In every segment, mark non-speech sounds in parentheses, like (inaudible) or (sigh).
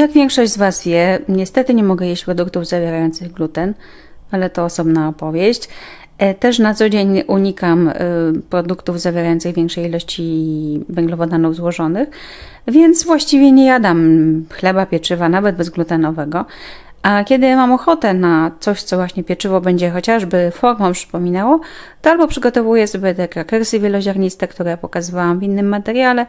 Jak większość z Was wie, niestety nie mogę jeść produktów zawierających gluten, ale to osobna opowieść. E, Też na co dzień unikam y, produktów zawierających większej ilości węglowodanów złożonych, więc właściwie nie jadam chleba, pieczywa, nawet bezglutenowego. A kiedy mam ochotę na coś, co właśnie pieczywo będzie chociażby formą przypominało, to albo przygotowuję sobie te krakersy wieloziarniste, które pokazywałam w innym materiale,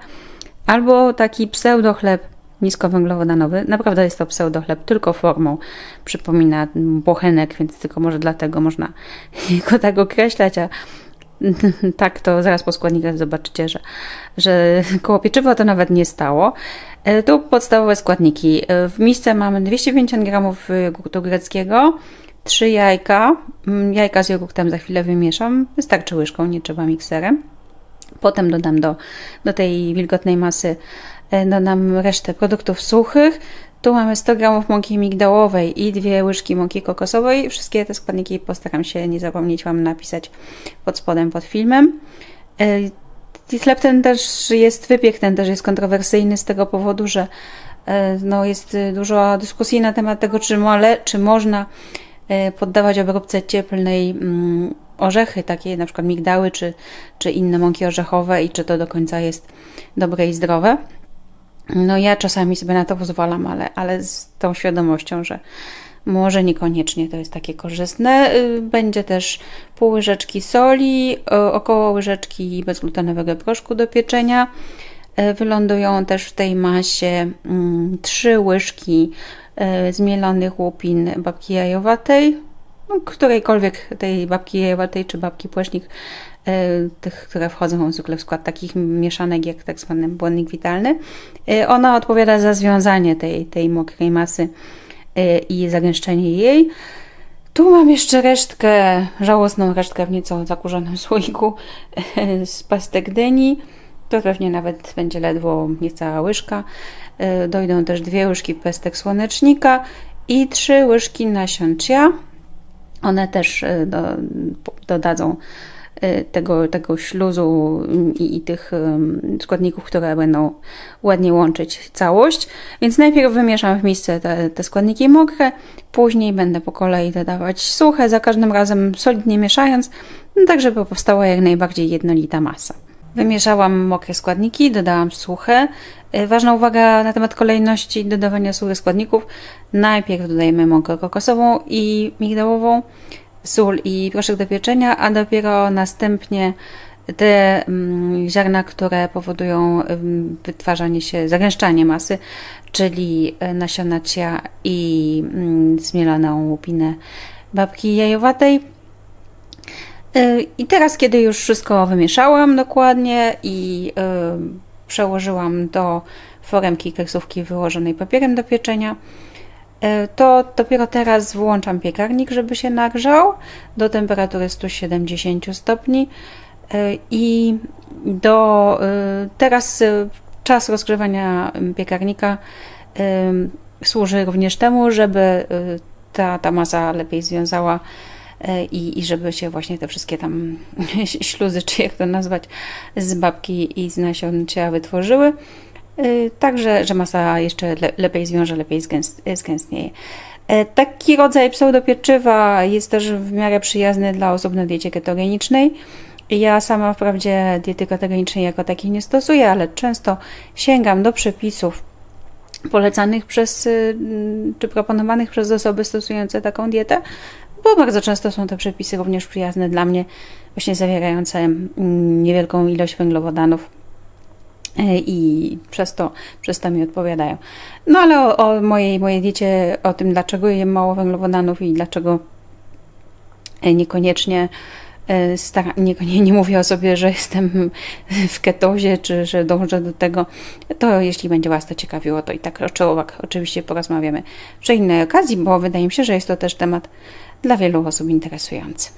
albo taki pseudochleb niskowęglowodanowy. Naprawdę jest to pseudochleb, tylko formą przypomina bochenek, więc tylko może dlatego można (laughs) go tak określać, a (laughs) tak to zaraz po składnikach zobaczycie, że, że koło pieczywa to nawet nie stało. E, Tu podstawowe składniki. E, W misce mamy 250 g jogurtu greckiego, 3 jajka. Mm, Jajka z jogurtem za chwilę wymieszam. Wystarczy łyżką, nie trzeba mikserem. Potem dodam do, do tej wilgotnej masy e, dodam resztę produktów suchych. Tu mamy 100 g mąki migdałowej i dwie łyżki mąki kokosowej. Wszystkie te składniki postaram się nie zapomnieć Wam napisać pod spodem pod filmem. E, Chleb ten też jest, wypiek ten też jest kontrowersyjny z tego powodu, że e, no, jest e, dużo dyskusji na temat tego, czy, mole, czy można e, poddawać obróbce cieplnej mm, orzechy, takie na przykład migdały, czy, czy inne mąki orzechowe i czy to do końca jest dobre i zdrowe. No ja czasami sobie na to pozwalam, ale, ale z tą świadomością, że może niekoniecznie to jest takie korzystne. Y, Będzie też pół łyżeczki soli, około łyżeczki bezglutenowego proszku do pieczenia. Y, Wylądują też w tej masie mm, trzy łyżki y, zmielonych łupin babki jajowatej, no, którejkolwiek tej babki jajowatej czy babki płecznik, y, tych, które wchodzą zwykle w skład takich mieszanek jak tak zwany błonnik witalny. Y, Ona odpowiada za związanie tej, tej mokrej masy y, i zagęszczenie jej. Tu mam jeszcze resztkę, żałosną resztkę w nieco zakurzonym (laughs) słoiku z pastek dyni. To pewnie nawet będzie ledwo niecała łyżka. Dojdą też dwie łyżki pestek słonecznika i trzy łyżki nasion chia. One też y, do, dodadzą y, tego, tego śluzu i, i tych składników, które będą ładnie łączyć całość. Więc najpierw wymieszam w misce te, te składniki mokre, później będę po kolei dodawać suche, za każdym razem solidnie mieszając, no tak żeby powstała jak najbardziej jednolita masa. Wymieszałam mokre składniki, dodałam suche. Y, Ważna uwaga na temat kolejności dodawania suchych składników. Najpierw dodajemy mąkę kokosową i migdałową, sól i proszek do pieczenia, a dopiero następnie te mm, ziarna, które powodują ym, wytwarzanie się, zagęszczanie masy, czyli y, nasiona cia i mm, zmieloną łupinę babki jajowatej. Y, I teraz, kiedy już wszystko wymieszałam dokładnie i y, przełożyłam do foremki keksówki wyłożonej papierem do pieczenia, y, to dopiero teraz włączam piekarnik, żeby się nagrzał do temperatury 170 stopni i do teraz czas rozgrzewania piekarnika służy również temu, żeby ta, ta masa lepiej związała i, i żeby się właśnie te wszystkie tam (laughs) śluzy, czy jak to nazwać, z babki i z nasion ciała wytworzyły. Y, Także, że masa jeszcze le, lepiej zwiąże, lepiej zgęst, zgęstnieje. E, Taki rodzaj pseudopieczywa jest też w miarę przyjazny dla osób na diecie ketogenicznej. Ja sama wprawdzie diety ketogenicznej jako takiej nie stosuję, ale często sięgam do przepisów polecanych przez, y, czy proponowanych przez osoby stosujące taką dietę, bo bardzo często są te przepisy również przyjazne dla mnie, właśnie zawierające mm, niewielką ilość węglowodanów y, i przez to, przez to mi odpowiadają. No ale o, o mojej, mojej diecie, o tym dlaczego jem mało węglowodanów i dlaczego y, niekoniecznie stara, nie, nie, nie mówię o sobie, że jestem w ketozie, czy że dążę do tego, to jeśli będzie Was to ciekawiło, to i tak o oczywiście porozmawiamy przy innej okazji, bo wydaje mi się, że jest to też temat dla wielu osób interesujący.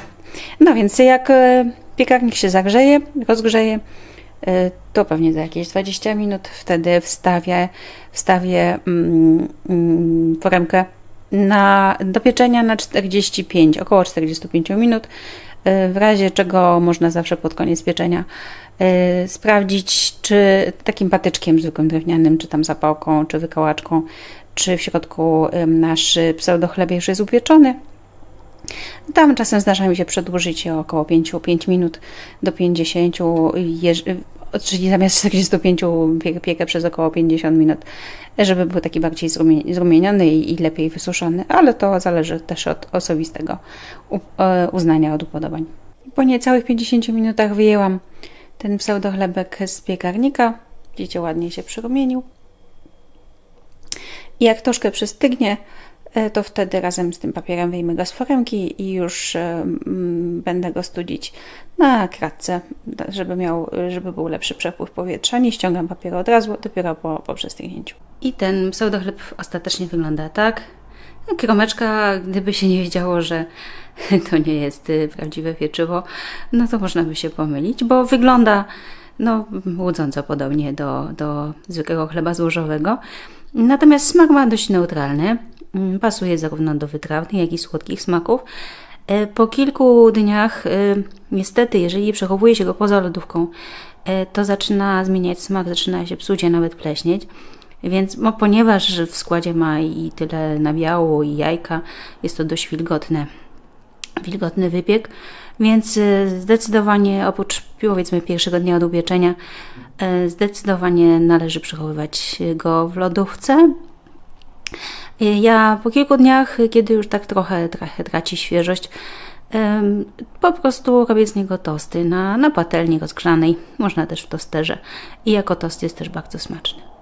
No więc jak e, piekarnik się zagrzeje, rozgrzeje, e, to pewnie za jakieś 20 minut wtedy wstawię, wstawię mm, mm, foremkę na, do pieczenia na 45, około 45 minut. E, W razie czego można zawsze pod koniec pieczenia e, sprawdzić, czy takim patyczkiem zwykłym drewnianym, czy tam zapałką, czy wykałaczką, czy w środku nasz y, pseudochleb już jest upieczony. Tam czasem zdarza mi się przedłużyć o około 5, 5 minut do 50, jeż- czyli zamiast 45 pie- piekę przez około 50 minut, żeby był taki bardziej zrumie- zrumieniony i, i lepiej wysuszony, ale to zależy też od osobistego e, uznania, od upodobań. Po niecałych 50 minutach wyjęłam ten pseudochlebek z piekarnika. Widzicie, ładnie się przyrumienił. I jak troszkę przystygnie, e, to wtedy razem z tym papierem wyjmę go z foremki i już e, będę go studzić na kratce, żeby, miał, żeby był lepszy przepływ powietrza. Nie ściągam papieru od razu, dopiero po, po przystygnięciu. I ten pseudochleb ostatecznie wygląda tak. Kromeczka, gdyby się nie wiedziało, że (laughs) to nie jest y, prawdziwe pieczywo, no to można by się pomylić, bo wygląda no, łudząco podobnie do, do zwykłego chleba złożowego. Natomiast smak ma dość neutralny. Mm, Pasuje zarówno do wytrawnych, jak i słodkich smaków. E, Po kilku dniach, e, niestety, jeżeli przechowuje się go poza lodówką, e, to zaczyna zmieniać smak, zaczyna się psuć, a nawet pleśnieć. Więc no, ponieważ w składzie ma i tyle nabiału i jajka, jest to dość wilgotne wilgotny wypiek, więc zdecydowanie oprócz powiedzmy pierwszego dnia od upieczenia, e, zdecydowanie należy przechowywać go w lodówce. Ja po kilku dniach, kiedy już tak trochę, trochę traci świeżość, po prostu robię z niego tosty na, na patelni rozgrzanej, można też w tosterze i jako tost jest też bardzo smaczny.